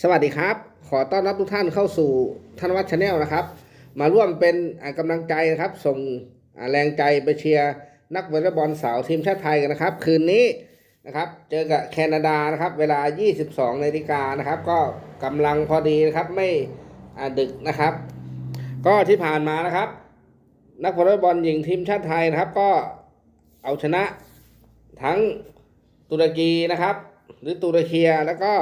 สวัสดีครับ ขอต้อนรับทุกท่านเข้าสู่ธนวัฒน์ชาแนลนะครับ มาร่วมเป็นอ่ากำลังใจนะครับ ส่งแรงใจไปเชียร์นักวอลเลย์บอลสาวทีมชาติไทยกันนะครับ คืนนี้นะครับ เจอกับแคนาดานะครับ เวลา 22นาฬิกานะครับ ก็กำลังพอดีนะครับไม่ดึกนะครับ ก็ที่ผ่านมานะครับ นักวอลเลย์บอลหญิงทีมชาติไทยนะครับ ก็เอาชนะทั้งตุรกีนะครับ หรือตุรเคียแล้วก็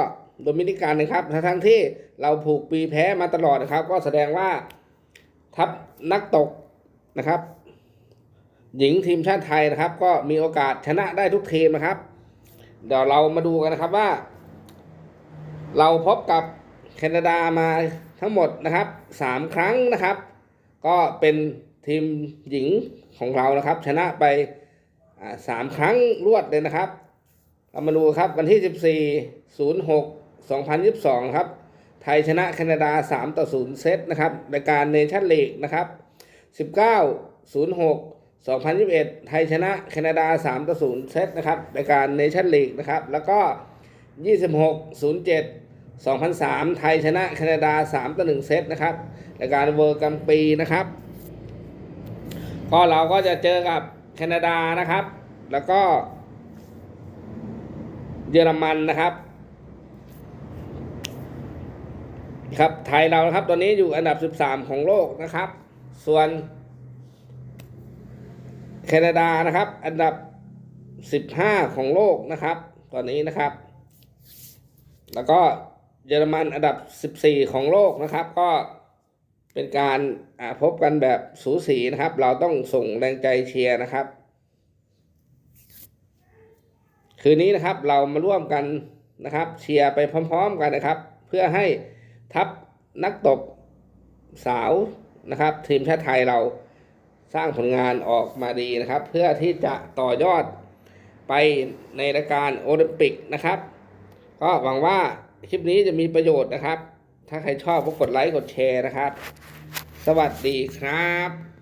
โดมินิกันนะครับทั้งที่เราผูกปีแพ้มาตลอดนะครับ ก็แสดงว่าทัพนักตกนะครับ หญิงทีมชาติไทยนะครับ ก็มีโอกาสชนะได้ทุกทีมนะครับ เดี๋ยวเรามาดูกันนะครับว่า เราพบกับแคนาดามาทั้งหมดนะครับสามครั้งนะครับ ก็เป็นทีมหญิงของเรานะครับ ชนะไปสามครั้งรวดเลยนะครับเรามาดูครับวันที่14 06 2022 ครับ ไทยชนะแคนาดา 3 ต่อ 0 เซตนะครับรายการเนชั่นลีกนะครับ 19 06 2021 ไทยชนะแคนาดา 3 ต่อ 0 เซตนะครับรายการเนชั่นลีกนะครับ แล้วก็ 26 07 2003 ไทยชนะแคนาดา 3 ต่อ 1 เซตนะครับรายการเวอร์กัมปีนะครับ ก็เราก็จะเจอกับแคนาดานะครับ แล้วก็เยอรมันนะครับ ครับไทยเรานะครับ ตอนนี้อยู่อันดับ 13 ของโลกนะครับ ส่วนแคนาดานะครับ อันดับ 15 ของโลกนะครับ ตอนนี้นะครับ แล้วก็เยอรมันอันดับ 14 ของโลกนะครับ ก็เป็นการพบกันแบบสูสีนะครับ เราต้องส่งแรงใจเชียร์นะครับ คืนนี้นะครับเรามาร่วมกันนะครับ เชียร์ไปพร้อม ๆ กันนะครับ เพื่อให้ ทัพนักตบสาวนะครับทีมชาติไทยเราสร้างผลงานออกมาดีนะครับ เพื่อที่จะต่อยอดไปในรายการโอลิมปิกนะครับ ก็หวังว่าคลิปนี้จะมีประโยชน์นะครับ ถ้าใครชอบก็กดไลค์กดแชร์นะครับ สวัสดีครับ